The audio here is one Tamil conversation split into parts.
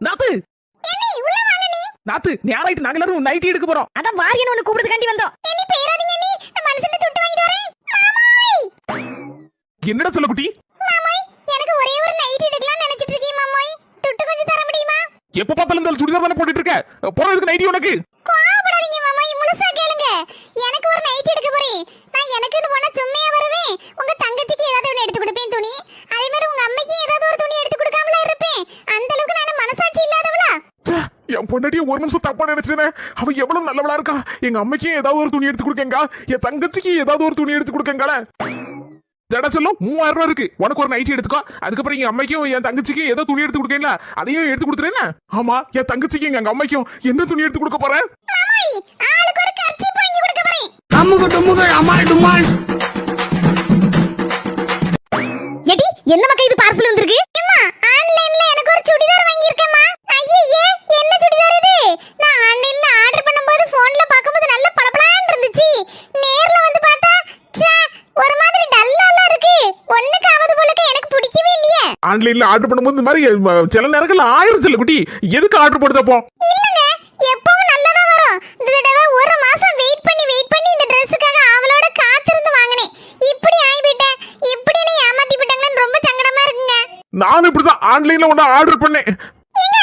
நாத்து! வாங்க நீ? நாத்து நேராயிட்டு நாங்க எல்லாரும் நைட்டி எடுக்க போறோம். அதான் வாரியன்னு ஒண்ணு கூப்பிடுறதுக்காண்டி வந்தோம். என்னடா சொல்ல குட்டி? எனக்கு ஒரே ஒரு நைட் எடுக்கலாம் நினைச்சிட்டு இருக்கேன் மாமாய். துட்டு கொஞ்சம் தர முடியுமா? எப்ப பார்த்தாலும் இந்த சுடிதார் தானே போட்டுட்டு இருக்க? போறதுக்கு நைட்டி உனக்கு. கோவப்படாதீங்க மாமாய் முழுசா கேளுங்க. எனக்கு ஒரு நைட் எடுக்க போறேன். நான் எனக்குன்னு போனா சும்மையா வருவேன் உங்க தங்கச்சிக்கு ஏதாவது ஒன்று எடுத்து கொடுப்பேன் துணி அதே மாதிரி உங்க அம்மைக்கு ஏதாவது ஒரு துணி எடுத்து கொடுக்காமல இருப்பேன் அந்த அளவுக்கு நான் மனசாட்சி இல்லாதவளா ச்சே, என் பொண்டாட்டிய ஒரு நிமிஷம் தப்பா நினைச்சிட்டேனே. அவ எவ்வளவு நல்லவளா இருக்கா? எங்க அம்மைக்கு ஏதாவது ஒரு துணி எடுத்து கொடுக்கங்க? என் தங்கச்சிக்கு ஏதாவது ஒரு துணி எடுத்து கொடுக்கங்கள ஜடா சொல்லும் மூவாயிரம் ரூபா இருக்கு. உனக்கு ஒரு நைட்டி எடுத்துக்கோ. அதுக்கப்புறம் எங்க அம்மைக்கும் என் தங்கச்சிக்கும் ஏதோ துணி எடுத்து கொடுக்கல அதையும் எடுத்து கொடுத்துறேன்னா? ஆமா என் தங்கச்சிக்கும் எங்க அம்மைக்கும் என்ன துணி எடுத்து கொடுக்க போறேன் மாமாய் ஆளுக்கு ஒரு கர்ச்சீப் வாங்கி கொடுக்க போறேன் அம்முக டும்முக அமால் டுமால் எடி என்ன மக்கா இது பார்சல் வந்திருக்கு அம்மா ஆன்லைன்ல எனக்கு ஒரு சுடிதார் வாங்கியிருக்கேம்மா ஐயே என்ன சுடிதார் இது நான் ஆன்லைன்ல ஆர்டர் பண்ணும்போது போன்ல பார்க்கும்போது நல்ல பளபளன்னு இருந்துச்சு நேர்ல வந்து பார்த்தா ச்சே ஒரு மாதிரி டல்லால இருக்கு ஒண்ணுக்கு ஆவது போலக்கு எனக்கு பிடிக்கவே இல்லையே ஆன்லைன்ல ஆர்டர் பண்ணும்போது இந்த மாதிரி சில நேரங்கள்ல ஆயிரம் செல்ல குட்டி. எதுக்கு ஆர்டர் போடுதப்போ இல்லங்க எப்பவும் நல்லதா வரும். இந்த தடவை ஒரு மாசம் வெயிட் பண்ணி வெயிட் பண்ணி இந்த Dressக்காக அவளோட காத்திருந்து வாங்கினேன். இப்படி நானும் இப்படிதான் ஆன்லைன்ல ஒண்ணு ஆர்டர் பண்ணேன். ஏங்க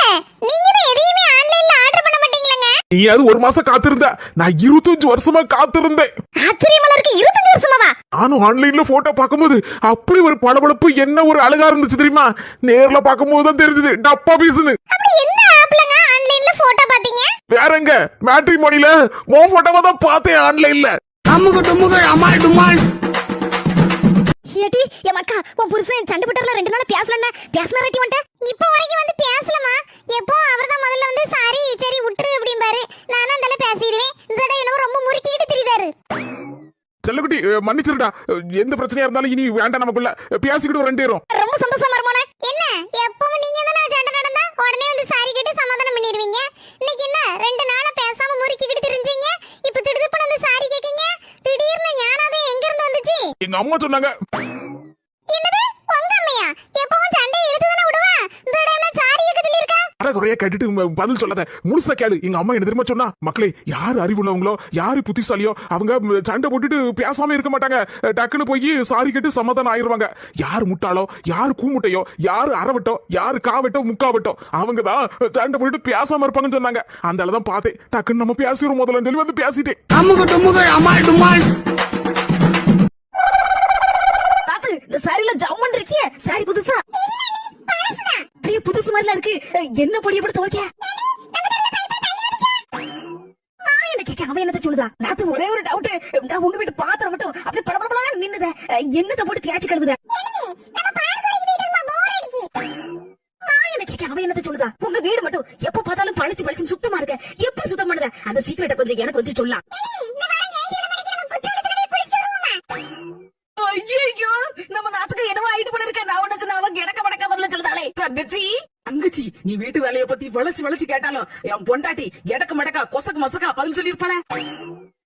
நீங்க தான் எதையுமே ஆன்லைன்ல ஆர்டர் பண்ண மாட்டீங்களங்க? நீ அது ஒரு மாசம் காத்திருந்த நான் இருபத்தஞ்சு வருஷமா காத்திருந்தேன். ஆச்சரியமா இருக்கு. இருபத்தஞ்சு வருஷமாவா? நானும் ஆன்லைன்ல போட்டோ பார்க்கும்போது அப்படி ஒரு பளபளப்பு என்ன ஒரு அழகா இருந்துச்சு தெரியுமா? நேர்ல பார்க்கும்போது தான் தெரிஞ்சது. டப்பா பீஸ்னு அப்படி எந்த ஆப்லங்க ஆன்லைன்ல போட்டோ பாத்தீங்க வேற எங்க மேட்ரி மொழியில மோ போட்டோவை தான் பார்த்தேன் ஆன்லைன்ல அம்முக டும்முக அமால் டுமால். ஏடி என் அக்கா உன் புருஷன் சண்டை போட்டார்ல ரெண்டு நாள் பேசலன்னா பேசின ரெட்டி வந்துட்ட இப்போ வரைக்கும் வந்து பேசலமா எப்போ அவர்தான் முதல்ல வந்து சாரி சரி விட்டுரு மன்னிச்சிருடா. எந்த பிரச்சனையா இருந்தாலும் இனி வேண்டாம் நமக்குள்ள. பேசிக்கிட்டு ரெண்டு பேரும். ரொம்ப சந்தோஷமா இருமானே என்ன? எப்பவும் நீங்க தானே சண்டை நடந்தா? உடனே வந்து சாரி கேட்டு சமாதானம் பண்ணிடுவீங்க? இன்னைக்கு என்ன? ரெண்டு நாளா பேசாம முறுக்கிக்கிட்டு தெரிஞ்சீங்க? இப்போ திடுதிப்புன்னு வந்து சாரி கேக்கீங்க? திடீர்னு ஞானாதே எங்க இருந்து வந்துச்சு? எங்க அம்மா சொன்னாங்க குறைய கேட்டுட்டு பதில் சொல்லாத. முழுசா கேளு. எங்க அம்மா என்ன தெரியுமா சொன்னா மக்களே யாரு அறிவுள்ளவங்களோ யாரு புத்திசாலியோ அவங்க சண்டை போட்டுட்டு பேசாம இருக்க மாட்டாங்க. டக்குன்னு போய் சாரி கேட்டு சமாதானம் ஆயிருவாங்க. யார் முட்டாளோ யார் கூமுட்டையோ யாரு அறவட்டோ யாரு காவட்டோ முக்காவட்டோ அவங்க தான் சண்டை போட்டுட்டு பேசாம இருப்பாங்கன்னு சொன்னாங்க. அந்த அளவு தான் பார்த்தேன். டக்குன்னு நம்ம பேசுறோம் முதல்ல. சொல்லி வந்து பேசிட்டேன் சாரில ஜம்மன் இருக்கியே சாரி புதுசா? பெரிய இருக்கு. என்ன பொடி எப்படி துவைக்க? என்ன அவன் என்னத்த சொல்லுதா? ஒரே ஒரு டவுட் நான் உங்க வீட்டு பாத்திரம் மட்டும் அப்படியே பளபளபளா நின்னுத. என்னத்த போட்டு தேய்ச்சி கழுவுத? அவன் என்னத்த சொல்லுதா? உங்க வீடு மட்டும் எப்ப பார்த்தாலும் பளிச்சு பளிச்சு சுத்தமா இருக்க. எப்படி சுத்தம் பண்ணுத? அந்த சீக்கிரட்ட கொஞ்சம் எனக்கு கொஞ்சம் சொல்லலாம் ஐயோ நம்ம நாத்துக்கு என்னவோ ஆயிட்டு போல இருக்க? நான் சொல்லுதாளே. தங்கச்சி! தங்கச்சி நீ வீட்டு வேலைய பத்தி வளைச்சு வளைச்சு கேட்டாலும் என் பொண்டாட்டி எடக்க மடக்கா கொசக்கு மசக்கா பதில் சொல்லிருப்பாளே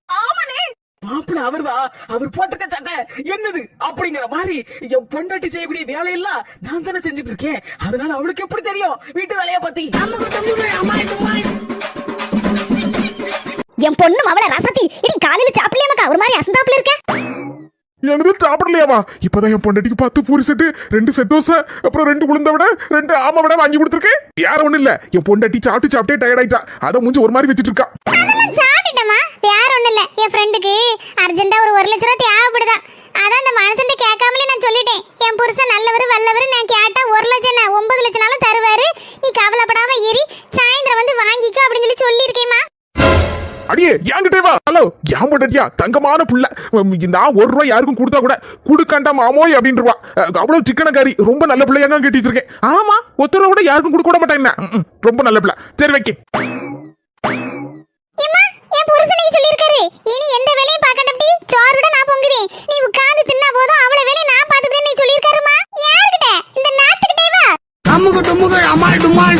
ஆமானே மாப்பிள அவர்வா? அவர் போட்டிருக்க சட்டை என்னது? அப்படிங்கிற மாதிரி என் பொண்டாட்டி செய்யக்கூடிய வேலையெல்லாம் நான் தானே செஞ்சுட்டு இருக்கேன். அதனால அவளுக்கு எப்படி தெரியும் வீட்டு வேலைய பத்தி? என் பொண்ணு அவள ரசத்தி. இடி காலையில சாப்பிடலையாமக்கா ஒரு மாதிரி அசந்தாப்புல இருக்க? எனக்கு சாப்பிடலையாவா? இப்பதான் என் பொண்டாட்டிக்கு பத்து பூரி செட்டு ரெண்டு செட் தோசை அப்புறம் ரெண்டு உளுந்த விட ரெண்டு ஆமா விட வாங்கி கொடுத்துருக்கேன். யார ஒண்ணு இல்ல. என் பொண்டாட்டி சாப்பிட்டு சாப்பிட்டே டயர்ட் ஆயிட்டா. அதை மூஞ்சி ஒரு மாதிரி வச்சிட்டு இருக்கா. சாப்பிட்டுட்டேமா வேற ஒண்ணும் இல்ல. என் ஃப்ரெண்டுக்கு அர்ஜென்ட்டா ஒரு ஒரு லட்ச ரூபா தேவைப்படுதா அதான் அந்த மனுஷன்ட்ட கேட்காமலே நான் சொல்லிட்டேன். என் புருஷன் நல்லவர் வல்லவர் நான் கேட்டா ஒரு லட்சம் என்ன? ஒன்பது லட்சம்னாலும் தருவாரு. நீ கவலைப்படாம ஏறி சாயந்தரம் வந்து வாங்கிக்கோ அப்படின்னு சொல்லி சொல்லியிருக்கேம்மா. அடியே என்கிட்டே வா. பொண்டாட்டியா தங்கமான புள்ள. நான் ஒரு ரூபாய் யாருக்கும் கொடுத்தா கூட குடுக்காண்டா மாமோய் அப்படின்றவா. அவ்வளவு சிக்கனக்காரி. ரொம்ப நல்ல பிள்ளையா தான் கட்டி வச்சிருக்கேன் ஆமா. ஒத்த ரூபா கூட யாருக்கும் கொடுக்க கூட மாட்டேன் ரொம்ப நல்ல பிள்ளை. சரி வைக்க. இனி எந்த வேலையும் பார்க்கட்டப்படி சோறு கூட நான் பொங்குதேன். நீ உட்கார்ந்து தின்னா போதும் அவள வேலையை நான் பார்த்துக்கிறேன் நீ சொல்லியிருக்காருமா? யாருக்கிட்ட? இந்த நாத்துக்கிட்டே வா அம்முக டும்முக அமால் டுமால்.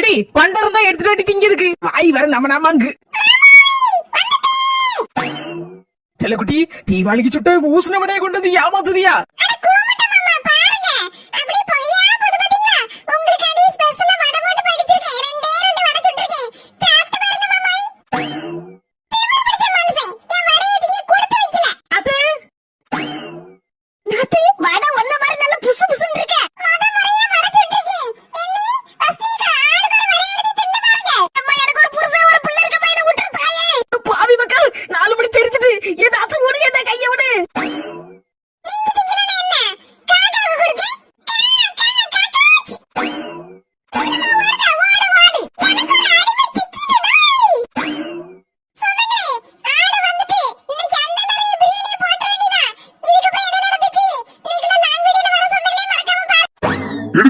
எடி பண்டரம் தான் எடுத்துட்டு வந்து திங்க இருக்கு வாய் வர நம்ம நாமாங்கு. செல்லக்குட்டி தீபாவளிக்கு சுட்ட பூசணவனையை கொண்டு வந்து ஏமாத்துதியா முடியாத கைய விடு.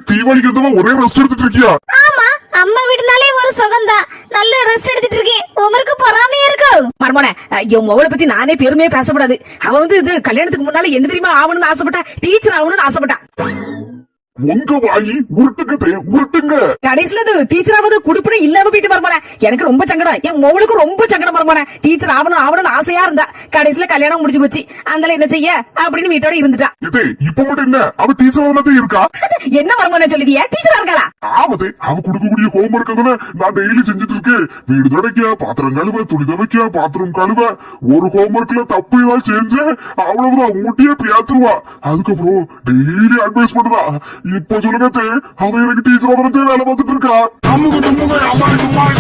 தீவாளிக்கு ஒரே ரெஸ்ட் எடுத்துட்டு இருக்கியா? சுகம்தான் நல்ல ரெஸ்ட் எடுத்துட்டு இருக்கேன். உமருக்கு பொறாமையா இருக்கும் மர்மோனே என் மொவளை பத்தி நானே பெருமையா பேசப்படாது. அவ வந்து இது கல்யாணத்துக்கு முன்னால என்ன தெரியுமா ஆகணும்னு ஆசைப்பட்டா? டீச்சர் ஆகணும்னு ஆசைப்பட்டா. உங்க வாயி உருட்டுங்க தே, உருட்டுங்க. கடைசியில இது டீச்சர் ஆவது குடுப்புனே இல்லாம போயிட்டு மர்மோனே. எனக்கு ரொம்ப சங்கடம். என் மொவளுக்கு ரொம்ப சங்கடம் மர்மோனே. டீச்சர் ஆகணும் ஆகணும்னு ஆசையா இருந்தா கடைசியில கல்யாணம் முடிஞ்சு போச்சு. அதனால என்ன செய்ய? அப்படின்னு வீட்டோட இருந்துட்டா. இதே இப்ப மட்டும் என்ன அவ டீச்சர் இருக்கா? என்ன மர்மோனே சொல்லுவியா டீச்சரா இருக்காளா ஆமதே அவ கொடுக்கக்கூடிய ஹோம்ஒர்க் தானே நான் டெய்லி செஞ்சுட்டு இருக்கேன் வீடு துடைக்க பாத்திரம் கழுவ துணி துவைக்க பாத்திரம் கழுவ. ஒரு ஹோம்ஒர்க்ல தப்பு ஏதாவது செஞ்சேன் அவ்வளவுதான் முட்டியே பியாத்துருவா. அதுக்கப்புறம் டெய்லி அட்வைஸ் பண்ணுவா. இப்ப சொல்லுங்க அவ எனக்கு டீச்சர் வந்து வேலை பார்த்துட்டு இருக்கா அமுகு டுமுகு அமால் டுமால்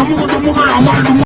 அமுகு டுமுகு அமால் டுமால்